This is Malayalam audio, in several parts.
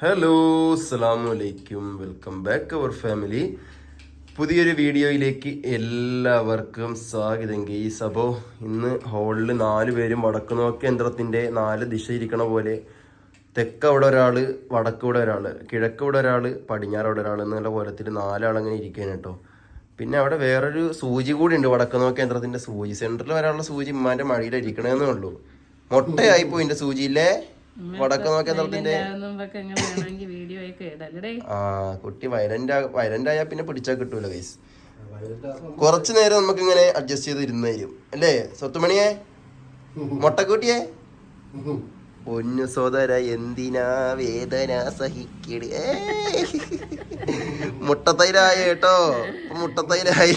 ഹലോ അസ്സാമലൈക്കും വെൽക്കം ബാക്ക് അവർ ഫാമിലി പുതിയൊരു വീഡിയോയിലേക്ക് എല്ലാവർക്കും സ്വാഗതം. ഗെയ്സ് അപ്പോൾ ഇന്ന് ഹോളിൽ നാല് പേരും വടക്ക് നോക്കിയ യന്ത്രത്തിന്റെ നാല് ദിശ ഇരിക്കണ പോലെ തെക്ക് അവിടെ ഒരാൾ വടക്ക് ഇവിടെ ഒരാൾ കിഴക്ക് ഇവിടെ ഒരാൾ പടിഞ്ഞാറ് അവിടെ ഒരാൾ എന്നുള്ള കോലത്തിൽ നാലാളങ്ങനെ ഇരിക്കുകയാണ് കേട്ടോ. പിന്നെ അവിടെ വേറൊരു സൂചി കൂടി ഉണ്ട്. വടക്ക് നോക്കിയ യന്ത്രത്തിന്റെ സൂചി. സെന്ററിൽ വരാനുള്ള സൂചി ഇമ്മാന്റെ മടിയിൽ ഇരിക്കണേന്നേ ഉള്ളൂ. മുട്ടയായിപ്പോയി എന്റെ സൂചിയില്ലേ? വടക്ക് നോക്കിയ നിർത്തിന്റെ ആ കുട്ടി വയലന്റ് വയലന്റ് ആയാൽ പിന്നെ പിടിച്ചാൽ കിട്ടൂല ഗൈസ് കുറച്ചു നേരം നമുക്ക് ഇങ്ങനെ അഡ്ജസ്റ്റ് ചെയ്ത് ഇരുന്ന് തരും. അല്ലേ? സ്വത്തുമണിയെ? മുട്ടക്കൂട്ടിയെ? പൊന്നു സോദര എന്തിനാ വേദന സഹിക്കട് മുട്ടത്തൈലായ കേട്ടോ. മുട്ടത്തൈലായി.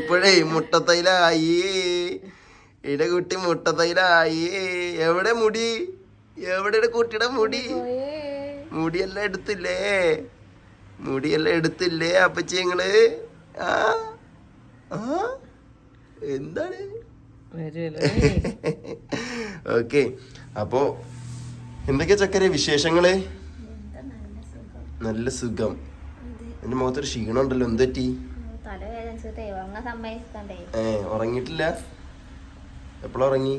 ഇപ്പോഴേ മുട്ടത്തൈലായി. ഇടെ കുട്ടി മുട്ടത്തൈലായി എവിടെ മുടി? എവിടെ കുട്ടിയുടെ മുടി? മുടിയെല്ലാം എടുത്തില്ലേ? മുടിയെല്ലാം എടുത്തില്ലേ അപ്പച്ചി നിങ്ങൾ? ആ? ആ? എന്താണ്? ഓക്കെ. അപ്പോ എന്തൊക്കെയാ ചക്കര വിശേഷങ്ങൾ? നല്ല സുഖം. എന്റെ മുഖത്തൊരു ക്ഷീണം ഉണ്ടല്ലോ എന്തെറ്റി ഏ ഉറങ്ങിയിട്ടില്ല? എപ്പോഴാ ഇറങ്ങി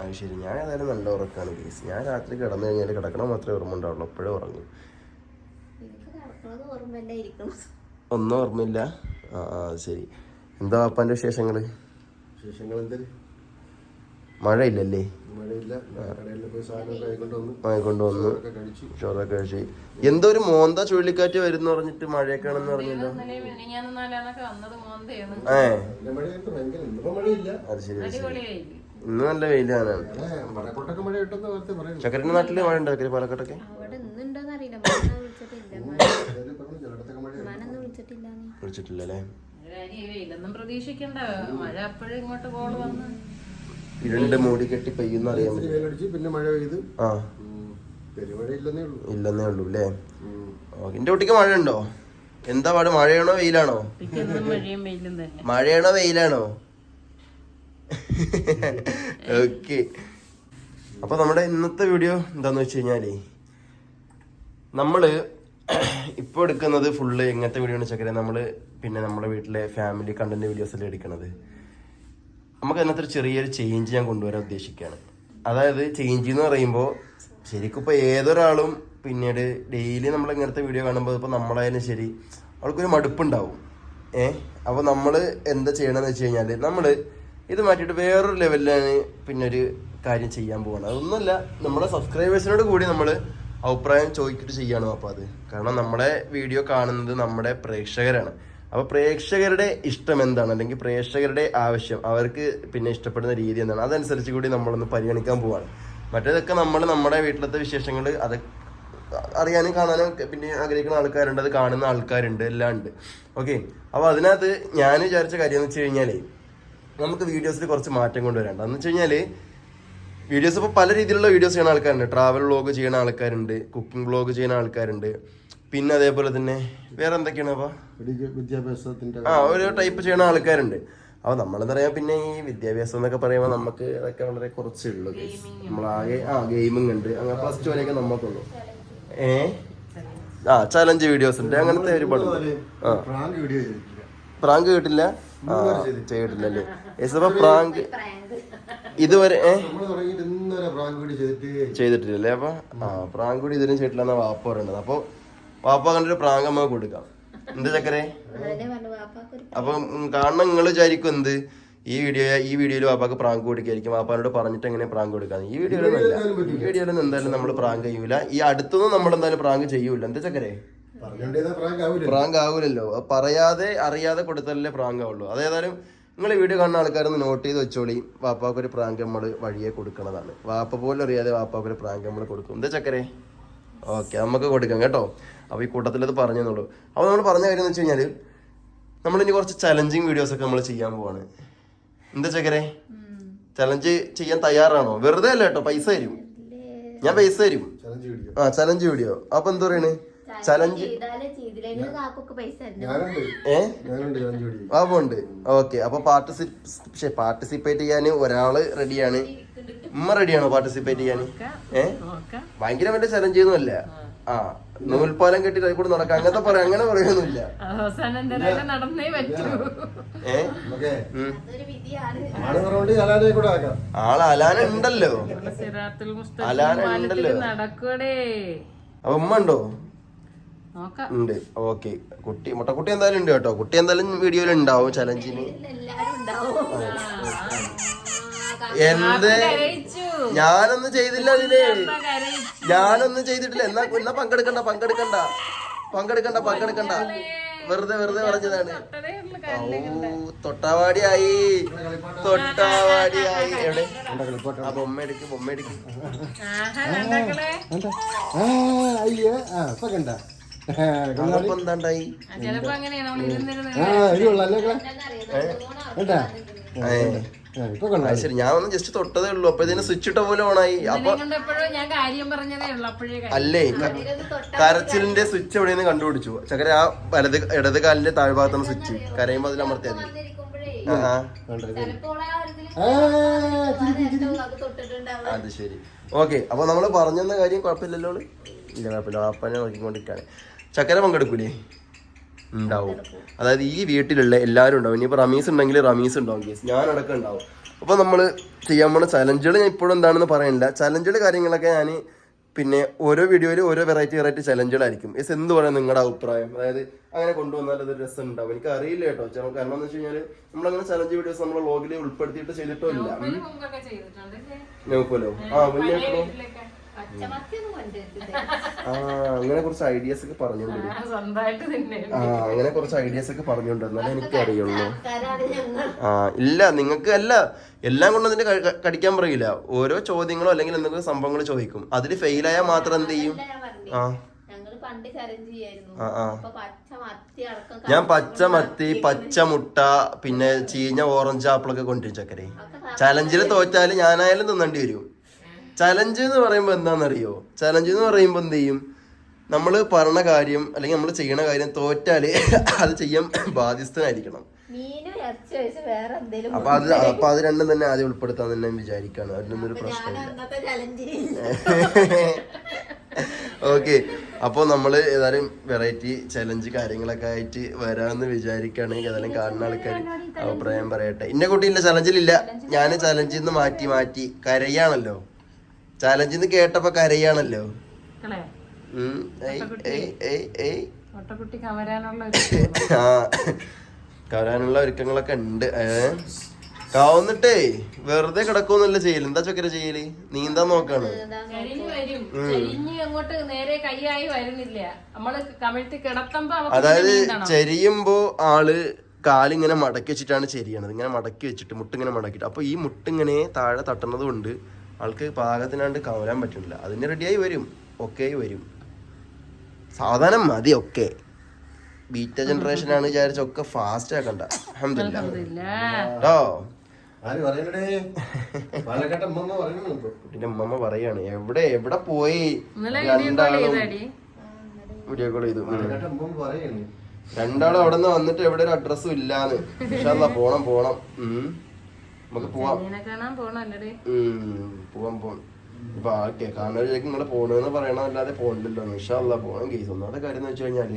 അത് ശരി. ഞാൻ ഏതായാലും നല്ല ഉറക്കാണ് കേസ് ഞാൻ രാത്രി കിടന്നു കഴിഞ്ഞാൽ കിടക്കണം മാത്രമേ ഓർമ്മ ഉണ്ടാവുള്ളൂ. അപ്പോഴേ ഉറങ്ങും. ഒന്നും ഓർമ്മയില്ല. ആ ശരി. എന്താ പാപ്പാന്റെ വിശേഷങ്ങൾ? വിശേഷങ്ങൾ എന്തേലും മഴയില്ലല്ലേ? മഴയില്ല. കടയിൽ പോയി സാധനം കൈകൊണ്ട് വന്നു വാങ്ങിക്കൊണ്ട് വന്നു ഒക്കെ കഴിച്ചു. ചോറൊക്കെ കഴിച്ച്. എന്തോ ഒരു മോന്ത ചുഴലിക്കാറ്റ് വരുന്ന പറഞ്ഞിട്ട് മഴയൊക്കെയാണെന്ന് പറഞ്ഞല്ലോ. ഏ. അത് ശരി ഇന്ന് നല്ല വെയിലാണ്. ചക്കരന്റെ നാട്ടിൽ മഴ ഉണ്ടോ ചക്കര പാലക്കാട്ടൊക്കെ? അവിടെ ഇന്നുണ്ടോന്ന് അറിയില്ല. മന വിളിച്ചിട്ടില്ല അല്ലേ പ്രതീക്ഷിക്കണ്ട. മഴ അപ്പോഴും ഇങ്ങോട്ട് കോൾ വന്ന്. ഇരുണ്ട് മൂടി കെട്ടി പെയ്യുന്ന അറിയാൻ പറ്റും. വെയിലടിച്ച് പിന്നെ മഴ പെയ്ത്. ആ. ഇല്ലെന്നേ ഉള്ളൂ. അല്ലേ? എന്റെ കുട്ടിക്ക് മഴ ഉണ്ടോ എന്താ പാട്? മഴയാണോ വെയിലാണോ? എന്നും മഴയും വെയിലും തന്നെ. മഴയാണോ വെയിലാണോ? ഓക്കെ. അപ്പൊ നമ്മുടെ ഇന്നത്തെ വീഡിയോ എന്താന്ന് വെച്ച് കഴിഞ്ഞാലേ നമ്മൾ ഇപ്പൊ എടുക്കുന്നത് ഫുള്ള് എങ്ങനത്തെ വീഡിയോ എന്ന് വെച്ചാൽ നമ്മൾ പിന്നെ നമ്മുടെ വീട്ടിലെ ഫാമിലി കണ്ടന്റ് വീഡിയോസ് അല്ലേ എടുക്കണത്. നമുക്ക് അതിനകത്ത് ഒരു ചെറിയൊരു ചേഞ്ച് ഞാൻ കൊണ്ടുവരാൻ ഉദ്ദേശിക്കുകയാണ്. അതായത് ചേഞ്ച് എന്ന് പറയുമ്പോൾ ശരിക്കും ഇപ്പോൾ ഏതൊരാളും പിന്നീട് ഡെയിലി നമ്മൾ ഇങ്ങനത്തെ വീഡിയോ കാണുമ്പോൾ ഇപ്പോൾ നമ്മളായാലും ശരി അവൾക്കൊരു മടുപ്പുണ്ടാവും. ഏ? അപ്പോൾ നമ്മൾ എന്താ ചെയ്യണമെന്ന് വെച്ച് കഴിഞ്ഞാൽ നമ്മൾ ഇത് മാറ്റിയിട്ട് വേറൊരു ലെവലിലാണ് പിന്നെ ഒരു കാര്യം ചെയ്യാൻ പോകണം അതൊന്നുമല്ല നമ്മുടെ സബ്സ്ക്രൈബേഴ്സിനോട് കൂടി നമ്മൾ അഭിപ്രായം ചോദിച്ചിട്ട് ചെയ്യണം അപ്പോൾ അത്. കാരണം നമ്മുടെ വീഡിയോ കാണുന്നത് നമ്മുടെ പ്രേക്ഷകരാണ്. അപ്പൊ പ്രേക്ഷകരുടെ ഇഷ്ടം എന്താണ്? അല്ലെങ്കിൽ പ്രേക്ഷകരുടെ ആവശ്യം അവർക്ക് പിന്നെ ഇഷ്ടപ്പെടുന്ന രീതി എന്താണ്? അതനുസരിച്ച് കൂടി നമ്മളൊന്ന് പരിഗണിക്കാൻ പോവാണ്. മറ്റേതൊക്കെ നമ്മൾ നമ്മുടെ വീട്ടിലത്തെ വിശേഷങ്ങൾ അത് അറിയാനും കാണാനും പിന്നെ ആഗ്രഹിക്കുന്ന ആൾക്കാരുണ്ട് അത് കാണുന്ന ആൾക്കാരുണ്ട് എല്ലാം ഉണ്ട്. ഓക്കെ? അപ്പൊ അതിനകത്ത് ഞാൻ വിചാരിച്ച കാര്യം എന്ന് വെച്ച് കഴിഞ്ഞാൽ നമുക്ക് വീഡിയോസിൽ കുറച്ച് മാറ്റം കൊണ്ടുവരാണ്ട് എന്ന് വെച്ച് കഴിഞ്ഞാൽ വീഡിയോസ് ഇപ്പോൾ പല രീതിയിലുള്ള വീഡിയോസ് ചെയ്യുന്ന ആൾക്കാരുണ്ട്. ട്രാവൽ വ്ളോഗ് ചെയ്യുന്ന ആൾക്കാരുണ്ട് കുക്കിംഗ് വ്ളോഗ് ചെയ്യുന്ന ആൾക്കാരുണ്ട്. പിന്നെ അതേപോലെ തന്നെ വേറെ എന്തൊക്കെയാണ് അപ്പോൾ വിദ്യ- വിദ്യാഭ്യാസത്തിന്റെ ആ ഒരു ടൈപ്പ് ചെയ്യണ ആൾക്കാരുണ്ട്. അപ്പൊ നമ്മളെന്താ പറയാ പിന്നെ ഈ വിദ്യാഭ്യാസം എന്നൊക്കെ പറയുമ്പോൾ നമുക്ക് അതൊക്കെ വളരെ കുറച്ചേ ഉള്ളൂ നമ്മളാകെ ആ ഗെയിമിംഗ് ഉണ്ട്. അങ്ങനെ പ്ലസ് ടു വരെയൊക്കെ നമുക്കുള്ളൂ ഏ? ആ ചലഞ്ച് വീഡിയോസ് ഉണ്ട്. അങ്ങനത്തെ ഒരുപാട് ആ. പ്രാങ്ക് വീഡിയോ ചെയ്തിട്ടില്ല. പ്രാങ്ക് കേട്ടില്ല? ആ പ്രാങ്ക് ഇതുവരെ ചെയ്തിട്ടില്ലല്ലേ? അപ്പൊ ആ പ്രാങ്ക് കൂടി ഇതിനും ചെയ്തിട്ടില്ലെന്നാ വാപ്പ പറയുന്നത് അപ്പൊ വാപ്പ കണ്ടൊരു പ്രാങ്ക് നമുക്ക് കൊടുക്കാം. എന്ത് ചക്കരെ? വാപ്പാക്കൊരു അപ്പൊ കാണണം നിങ്ങൾ വിചാരിക്കും എന്ത്? ഈ വീഡിയോ ഈ വീഡിയോയിൽ വാപ്പാക്ക് പ്രാങ്ക് കൊടുക്കായിരിക്കും. വാപ്പാനോട് പറഞ്ഞിട്ട് എങ്ങനെ പ്രാങ്ക് കൊടുക്കാന്ന്. ഈ വീഡിയോയിലൊന്നും അല്ല. ഈ വീഡിയോയിലൊന്നും എന്തായാലും നമ്മൾ പ്രാങ്ക് ചെയ്യൂല. ഈ അടുത്തൊന്നും നമ്മൾ എന്തായാലും പ്രാങ്ക് ചെയ്യൂല. എന്താ ചക്കരെ? പ്രാങ്ക് ആവൂല പ്രാങ്ക് ആവൂലല്ലോ പറയാതെ അറിയാതെ കൊടുത്താലല്ലേ പ്രാങ്ക് ആവുള്ളൂ അതേതായാലും നിങ്ങൾ വീഡിയോ കാണുന്ന ആൾക്കാരൊന്ന് നോട്ട് ചെയ്ത് വെച്ചോളി. വാപ്പാക്ക് ഒരു പ്രാങ്ക് നമ്മൾ വഴിയെ കൊടുക്കണതാണ്. വാപ്പ പോലും അറിയാതെ വാപ്പാക്ക് ഒരു പ്രാങ്ക് നമ്മൾ കൊടുക്കും. എന്താ ചക്കരെ? ഓക്കെ നമുക്ക് കൊടുക്കാം കേട്ടോ. അപ്പോൾ ഈ കൂട്ടത്തിൽ അത് പറഞ്ഞെന്നുള്ളൂ അപ്പോൾ നമ്മൾ പറഞ്ഞ കാര്യം എന്ന് വെച്ച് കഴിഞ്ഞാൽ നമ്മളിനി കുറച്ച് ചലഞ്ചിങ് വീഡിയോസ് ഒക്കെ നമ്മൾ ചെയ്യാൻ പോവാണ്. എന്താ ചക്കരെ? ചലഞ്ച് ചെയ്യാൻ തയ്യാറാണോ? വെറുതെ അല്ല കേട്ടോ പൈസ തരും. ഞാൻ പൈസ തരും. ആ ചലഞ്ച് വീഡിയോ അപ്പൊ എന്താ പറയണേ? ചലഞ്ച് ഏഹ്. ബാബുണ്ട് ഓക്കെ അപ്പൊ പാർട്ടിസിപ്പേ പാർട്ടിസിപ്പേറ്റ് ചെയ്യാൻ ഒരാൾ റെഡിയാണ് ഉമ്മ റെഡിയാണോ പാർട്ടിസിപ്പേറ്റ് ചെയ്യാൻ ഏ? നോക്കാം. ഭയങ്കര വേണ്ട ചലഞ്ച് ചെയ്യുന്നില്ല ആ നൂൽപ്പാലം കെട്ടി അതിൽ കൂടെ നടക്കാം. അങ്ങനത്തെ പറയാം അങ്ങനെ പറയൊന്നുമില്ല. ആൾ അലാന ഉണ്ടല്ലോ. സിറാത്തുൽ അലാന മുസ്തഖീം ഉണ്ടല്ലോ. പാലത്തിൽ നടക്കൂടെ അപ്പൊ ഉമ്മ ഉണ്ടോ? ഉണ്ട്. ഓക്കെ. കുട്ടി മുട്ടക്കുട്ടി എന്തായാലും ഉണ്ട് കേട്ടോ. കുട്ടി എന്തായാലും വീഡിയോയിൽ ഉണ്ടാവും ചലഞ്ചിന് എല്ലാരും ഉണ്ടാവും. എന്ത്? കരയിച്ചു. ഞാനൊന്നും ചെയ്തില്ല കരയിച്ചു. ഞാനൊന്നും ചെയ്തിട്ടില്ല. എന്നാ എന്നാ പങ്കെടുക്കണ്ട പങ്കെടുക്കണ്ട. പങ്കെടുക്കണ്ട പങ്കെടുക്കണ്ട. വെറുതെ വെറുതെ പറഞ്ഞതാണ് തൊട്ടാവാടിയായി. തൊട്ടാവാടിയായി. എവിടെ? ആ ബൊമ്മ എടുക്ക് ബൊമ്മ എടുക്ക്. ഇപ്പൊ കണ്ട. എന്താണ്ടായി? അല്ലേ കേട്ടാ ശരി ഞാൻ ഒന്ന് ജസ്റ്റ് തൊട്ടതേ ഉള്ളൂ. അപ്പൊ ഇതിന് സ്വിച്ച് ഇട്ട പോലെ ഓണായി. അപ്പൊ കൊണ്ട് ഞാൻ കാര്യം പറഞ്ഞതേ ഉള്ളു. അപ്പോഴേ അല്ലേ? കരച്ചിലിന്റെ സ്വിച്ച് എവിടെയെന്ന് കണ്ടുപിടിച്ചു. ചക്കര ആ വലത് ഇടത് കാലിന്റെ താഴ്ഭാഗത്താണ് സ്വിച്ച് കരയുമ്പോ അതിൽ അമർത്തിയാൽ മതി അത് ശരി. ഓക്കെ അപ്പൊ നമ്മൾ പറഞ്ഞെന്ന കാര്യം കുഴപ്പമില്ലല്ലോ ഇല്ല കുഴപ്പമില്ല. അപ്പനെ നോക്കിക്കൊണ്ടിരിക്കാണ്. ചക്കര പങ്കെടുക്കൂലേ? ഉണ്ടാവും. അതായത് ഈ വീട്ടിലുള്ള എല്ലാവരും ഉണ്ടാവും. ഇനിയിപ്പോൾ റമീസ് ഉണ്ടെങ്കിൽ റമീസ് ഉണ്ടാവും കേസ് ഞാനടക്കം ഉണ്ടാവും. അപ്പോൾ നമ്മൾ ചെയ്യാൻ പോണ ചലഞ്ചുകൾ ഞാൻ ഇപ്പോഴും എന്താണെന്ന് പറയുന്നില്ല ചലഞ്ചുകൾ കാര്യങ്ങളൊക്കെ ഞാൻ പിന്നെ ഓരോ വീഡിയോയിൽ ഓരോ വെറൈറ്റി വെറൈറ്റി ചലഞ്ചുകളായിരിക്കും എസ് എന്ത് പറയാം നിങ്ങളുടെ അഭിപ്രായം? അതായത് അങ്ങനെ കൊണ്ടുവന്നാൽ അത് രസം ഉണ്ടാവും എനിക്ക് അറിയില്ല കേട്ടോ. ചില കാരണം എന്ന് വെച്ച് കഴിഞ്ഞാൽ നമ്മളങ്ങനെ ചലഞ്ച് വീഡിയോസ് നമ്മൾ വ്ളോഗിൽ ഉൾപ്പെടുത്തിയിട്ട് ചെയ്തിട്ടോ ഇല്ല? നോക്കുമല്ലോ ആ മുന്നേ ആ അങ്ങനെ കുറച്ച് ഐഡിയാസ് ഒക്കെ പറഞ്ഞോണ്ട് ആ, തന്നെ. ആ അങ്ങനെ കുറച്ച് ഐഡിയാസ് ഒക്കെ പറഞ്ഞോണ്ട് എന്നാലേ എനിക്ക് അറിയുള്ളൂ. ആ ഇല്ല നിങ്ങൾക്ക് അല്ല. എല്ലാം കൊണ്ട് അതിന്റെ കടിക്കാൻ പറയില്ല. ഓരോ ചോദ്യങ്ങളോ അല്ലെങ്കിൽ എന്തെങ്കിലും സംഭവങ്ങൾ ചോദിക്കും. അതിൽ ഫെയിലായാൽ മാത്രം എന്ത് ചെയ്യും? ഞാൻ പറഞ്ഞേ. ആ. ഞങ്ങൾ പണ്ട് ചലഞ്ച് ചെയ്യായിരുന്നു. ആ, ആ. പച്ച മത്തി അടക്കം ഞാൻ പച്ച മത്തി പച്ച മുട്ട പിന്നെ ചീഞ്ഞ ഓറഞ്ച് ആപ്പിളൊക്കെ കൊണ്ടുവരും ചക്കരെ. ചലഞ്ചിൽ തോറ്റാൽ ഞാനായാലും തിന്നേണ്ടി വരും. ചലഞ്ച് എന്ന് പറയുമ്പോൾ എന്താണെന്നറിയോ? ചലഞ്ച് എന്ന് പറയുമ്പോൾ എന്ത് ചെയ്യും? നമ്മൾ പറഞ്ഞ കാര്യം അല്ലെങ്കിൽ നമ്മൾ ചെയ്യണ കാര്യം തോറ്റാൽ അത് ചെയ്യാൻ ബാധ്യസ്ഥനായിരിക്കണം. അപ്പൊ അത് അപ്പൊ അത് രണ്ടും തന്നെ ആദ്യം ഉൾപ്പെടുത്താൻ തന്നെ വിചാരിക്കാണ്. അതിനൊന്നും ഒരു പ്രശ്നമില്ല. അന്നത്തെ ചലഞ്ച് ഓക്കെ അപ്പോൾ നമ്മൾ ഏതായാലും വെറൈറ്റി ചലഞ്ച് കാര്യങ്ങളൊക്കെ ആയിട്ട് വരാമെന്ന് വിചാരിക്കുകയാണെങ്കിൽ ഏതായാലും കാണുന്ന ആൾക്കാർ അഭിപ്രായം പറയട്ടെ. ഇന്ന കുട്ടിയില്ല ചലഞ്ചിലില്ല ഞാൻ ചലഞ്ചിൽ നിന്ന് മാറ്റി മാറ്റി കരയാണല്ലോ. ചലഞ്ചിൽ നിന്ന് കേട്ടപ്പോ കരയാണല്ലോ. ആ കവരാനുള്ള ഒരുക്കങ്ങളൊക്കെ ഉണ്ട് ഏ. കാവുന്നിട്ടേ വെറുതെ കിടക്കൊന്നുമല്ല ചെയ്യൽ. എന്താ ചക്കര ചെയ്യൽ? നീന്താൻ നോക്കാണ്? ചരിഞ്ഞ് അങ്ങോട്ട് നേരെ കൈയായി വരുന്നില്ല. നമ്മൾ കമിഴ്ത്തി കിടത്തുമ്പോ അതായത്. ചെരിയുമ്പോ ആൾ കാലിങ്ങനെ മടക്കി വെച്ചിട്ടാണ് ചെരിയണത്. ഇങ്ങനെ മടക്കി വെച്ചിട്ട് മുട്ടിങ്ങനെ മടക്കിട്ട് അപ്പൊ ഈ മുട്ടിങ്ങനെ താഴെ തട്ടുന്നത് കൊണ്ട് ആൾക്ക് പാകത്തിനാണ്ട് കവരാൻ പറ്റുന്നില്ല. അതിന് റെഡിയായി വരും. ഒക്കെ വരും. സാധാരണ മതി ഒക്കെ. ബീറ്റ ജനറേഷൻ ആണ് വിചാരിച്ച ഒക്കെ ഫാസ്റ്റ് ആക്കണ്ട. എന്റെ അമ്മമ്മ പറയാണ്? എവിടെ എവിടെ പോയി? ഇന്നലെ വീഡിയോ കോൾ രണ്ടാളും വീഡിയോ കോൾ ചെയ്തു. രണ്ടാളും അവിടെ നിന്ന് വന്നിട്ട് എവിടെ ഒരു അഡ്രസ്സും ഇല്ലാന്ന്. പക്ഷെ പോണം പോണം. ഉം. നമുക്ക് പോവാം. ഉം. പോവാം ഇപ്പൊ ആ കേൾക്കാനൊരു നിങ്ങൾ പോണെന്ന് പറയണതല്ലാതെ പോണില്ലല്ലോ. ഇൻഷാല്ല പോകണം കേസ് ഒന്നാമത്തെ കാര്യം എന്ന് വെച്ച് കഴിഞ്ഞാൽ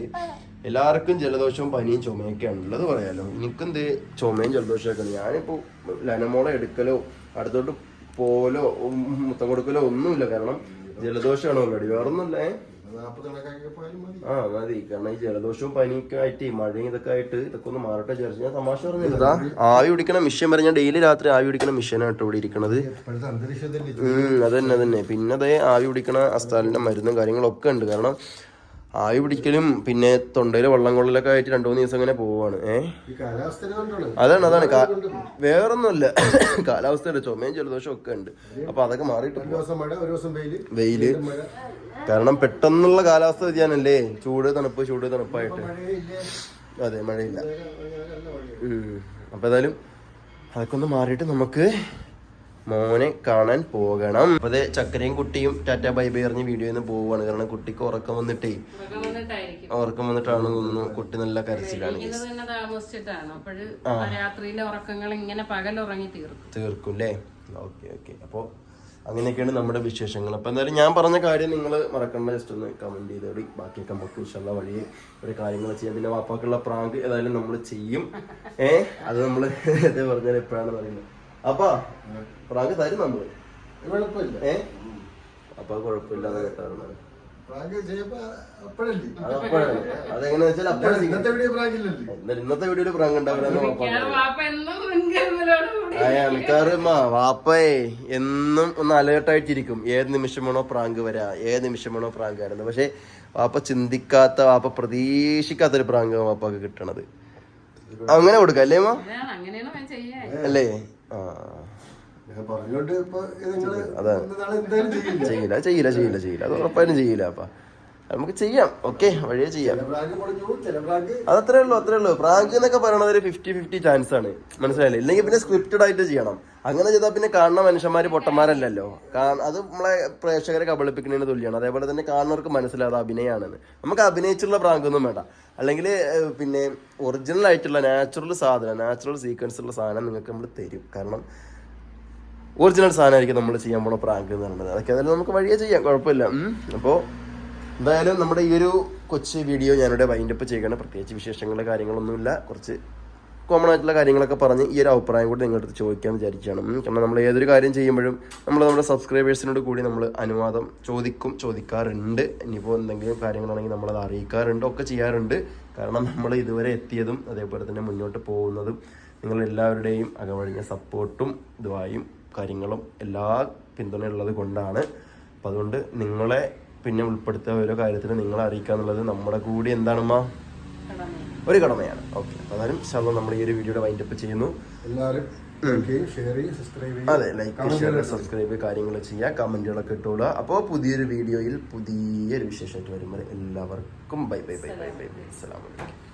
എല്ലാവർക്കും ജലദോഷവും പനിയും ചുമയൊക്കെയാണ് ഉള്ളത് പറയാലോ. എനിക്കെന്ത് ചുമയും ജലദോഷമൊക്കെയാണ് ഞാനിപ്പോ ലനമോളെ എടുക്കലോ അടുത്തോട്ട് പോലോ മുത്തം കൊടുക്കലോ ഒന്നുമില്ല. കാരണം ജലദോഷമാണ് ഓൾറെഡി. വേറൊന്നുമില്ലേ ആ മതി കാരണം ഈ ജലദോഷവും പനിയൊക്കെ ആയിട്ട് മഴയും ഇതൊക്കെ ആയിട്ട് ഇതൊക്കെ ഒന്ന് മാറട്ടെ വിചാരിച്ചു. ഞാൻ തമാശ പറഞ്ഞില്ല. ആവി പിടിക്കണ മിഷൻ വരെ ഞാൻ ഡെയിലി രാത്രി ആവി പിടിക്കണ മിഷനാണ് കേട്ടോ ഇവിടെ ഇരിക്കണത്. അത് അന്തരീക്ഷത്തിൽ ഉം, അതന്നെ അതന്നെ. പിന്നെ അതേ ആവി പിടിക്കണ അസ്താലിന്റെ മരുന്നും കാര്യങ്ങളൊക്കെ ഉണ്ട്. കാരണം ആവി പിടിക്കലും പിന്നെ തൊണ്ടയിലെ വെള്ളം കൊള്ളലൊക്കെ ആയിട്ട് രണ്ടു മൂന്ന് ദിവസം ഇങ്ങനെ പോവാണ്. ഏഹ് അതാണ് അതാണ്. വേറൊന്നുമല്ല. കാലാവസ്ഥയുടെ ചുമയും ജലദോഷം ഒക്കെ ഉണ്ട്. അപ്പൊ അതൊക്കെ മാറിയിട്ട് വെയിൽ. കാരണം പെട്ടെന്നുള്ള കാലാവസ്ഥ വ്യതിയാനല്ലേ? ചൂട് തണുപ്പ് ചൂട് തണുപ്പായിട്ട്. അതെ മഴയില്ല. അപ്പൊ ഏതായാലും അതൊക്കെ ഒന്ന് മാറിയിട്ട് നമുക്ക് മോനെ കാണാൻ പോകണം. അതെ ചക്കരയും കുട്ടിയും ടാറ്റ ബൈ ബൈ എറിഞ്ഞ് വീഡിയോയിൽ നിന്ന് പോവുകയാണ്. കാരണം കുട്ടിക്ക് ഉറക്കം വന്നിട്ടേ ഉറക്കം വന്നിട്ടാണ് തോന്നുന്നു കുട്ടി നല്ല കരച്ചിലാണ്. രാത്രിയിലെ ഉറക്കങ്ങൾ ഇങ്ങനെ പകൽ ഉറങ്ങി തീർക്കും. തീർക്കും അല്ലേ ഓക്കെ ഓക്കെ. അപ്പോൾ അങ്ങനെയൊക്കെയാണ് നമ്മുടെ വിശേഷങ്ങൾ. അപ്പോൾ എന്തായാലും ഞാൻ പറഞ്ഞ കാര്യം നിങ്ങൾ മറക്കണ്ട. ജസ്റ്റ് ഒന്ന് കമന്റ് ചെയ്തോടി. ബാക്കിയൊക്കെ നമുക്ക് ഇഷ്ടമുള്ള വഴി ഒരു കാര്യങ്ങൾ ചെയ്യാം. പിന്നെ വാപ്പാക്കുള്ള പ്രാങ്ക് ഏതായാലും നമ്മൾ ചെയ്യും. ഏ? അത് നമ്മൾ ഇതേ പറഞ്ഞാൽ എപ്പോഴാണ് പറയുന്നത്? അപ്പാ പ്രാങ്ക് തരും നമ്മൾ കുഴപ്പമില്ല. ഏ? അപ്പൊ കുഴപ്പമില്ലാതെ കേട്ടാറുണ്ട് പ്രാങ്ക് ചെയ്യപ്പോ അപ്പോഴല്ലേ? അത് അപ്പോഴാണ് വെച്ചാൽ ഇന്നത്തെ വീഡിയോ പ്രാങ്കില്ലല്ലേ എന്നാലും ഇന്നത്തെ വീഡിയോയിൽ പ്രാങ്ക് ഉണ്ടാവില്ല മിക്കവാറും വാപ്പയെ എന്നും ഒന്ന് അലേർട്ടായിട്ടിരിക്കും. ഏത് നിമിഷം വേണോ പ്രാങ്ക് വരാ ഏത് നിമിഷം വേണോ പ്രാങ്ക് വരുന്നത് പക്ഷെ വാപ്പ ചിന്തിക്കാത്ത വാപ്പ പ്രതീക്ഷിക്കാത്ത ഒരു പ്രാങ്ക് വാപ്പക്ക് കിട്ടണത്. അങ്ങനെ കൊടുക്കാം അല്ലേ മാ? അല്ലേ? ആ. അതെ. ചെയ്യില്ല. ചെയ്യില്ല ചെയ്യില്ല ചെയ്യില്ല അത് ഉറപ്പായിട്ടും ചെയ്യില്ല അപ്പ. നമുക്ക് ചെയ്യാം. ഓക്കെ വഴിയെ ചെയ്യാം. അതത്രേ ഉള്ളൂ അത്രേ ഉള്ളൂ. പ്രാങ്ക് എന്നൊക്കെ പറയണത് ഒരു ഫിഫ്റ്റി ഫിഫ്റ്റി ചാൻസ് ആണ്. മനസ്സിലായില്ലേ? ഇല്ലെങ്കിൽ പിന്നെ സ്ക്രിപ്റ്റഡ് ആയിട്ട് ചെയ്യണം. അങ്ങനെ ചെയ്താൽ പിന്നെ കാണുന്ന മനുഷ്യന്മാര് പൊട്ടന്മാരല്ലല്ലോ. അത് നമ്മളെ പ്രേക്ഷകരെ കബളിപ്പിക്കുന്നതിന് തുല്യമാണ് അതേപോലെ തന്നെ കാണുന്നവർക്ക് മനസ്സിലാതെ അഭിനയമാണെന്ന് നമുക്ക് അഭിനയിച്ചുള്ള പ്രാഗ് ഒന്നും വേണ്ട. അല്ലെങ്കിൽ പിന്നെ ഒറിജിനൽ ആയിട്ടുള്ള നാച്ചുറൽ സാധനം നാച്ചുറൽ സീക്വൻസ് ഉള്ള സാധനം നിങ്ങൾക്ക് നമ്മൾ തരും. കാരണം ഒറിജിനൽ സാധനമായിരിക്കും നമ്മൾ ചെയ്യാൻ പോണ പ്രാങ്ക് എന്ന് പറയുന്നത്. അതൊക്കെ അതായത് നമുക്ക് വഴിയെ ചെയ്യാം. കുഴപ്പമില്ല. അപ്പോൾ എന്തായാലും നമ്മുടെ ഈ ഒരു കൊച്ചു വീഡിയോ ഞാനിവിടെ വൈൻഡപ്പ് ചെയ്യണം. പ്രത്യേകിച്ച് വിശേഷങ്ങൾ കാര്യങ്ങളൊന്നുമില്ല. കുറച്ച് കോമൺ ആയിട്ടുള്ള കാര്യങ്ങളൊക്കെ പറഞ്ഞ് ഈ ഒരു അഭിപ്രായം കൂടി നിങ്ങളുടെ അടുത്ത് ചോദിക്കാൻ വിചാരിക്കുകയാണ്. കാരണം നമ്മൾ ഏതൊരു കാര്യം ചെയ്യുമ്പോഴും നമ്മൾ നമ്മുടെ സബ്സ്ക്രൈബേഴ്സിനോട് കൂടി നമ്മൾ അനുവാദം ചോദിക്കും ചോദിക്കാറുണ്ട്. ഇനിയിപ്പോൾ എന്തെങ്കിലും കാര്യങ്ങളാണെങ്കിൽ നമ്മളത് അറിയിക്കാറുണ്ട് ഒക്കെ ചെയ്യാറുണ്ട്. കാരണം നമ്മൾ ഇതുവരെ എത്തിയതും അതേപോലെ തന്നെ മുന്നോട്ട് പോകുന്നതും നിങ്ങളെല്ലാവരുടെയും അകമഴിഞ്ഞ സപ്പോർട്ടും ഇതുവായും കാര്യങ്ങളും എല്ലാ പിന്തുണയുള്ളത് കൊണ്ടാണ്. അപ്പം അതുകൊണ്ട് നിങ്ങളെ പിന്നെ ഉൾപ്പെടുത്തുക ഓരോ കാര്യത്തിനും നിങ്ങളെ അറിയിക്കുക എന്നുള്ളത് നമ്മുടെ കൂടി എന്താണമ്മ? ഒരു കടമയാണ്. ഓക്കെ. അതായത് ശബ്ദം നമ്മൾ ഈ ഒരു വീഡിയോയുടെ വൈൻഡപ്പ് ചെയ്യുന്നു. എല്ലാവരും അതെ ലൈക്ക് ഷെയർ സബ്സ്ക്രൈബ് കാര്യങ്ങൾ ചെയ്യുക കമന്റുകളൊക്കെ ഇട്ടോളുക. അപ്പോൾ പുതിയൊരു വീഡിയോയിൽ പുതിയൊരു വിശേഷമായിട്ട് വരുമ്പോൾ എല്ലാവർക്കും bye bye bye bye bye bye. അസ്സാം അലൈക്കും.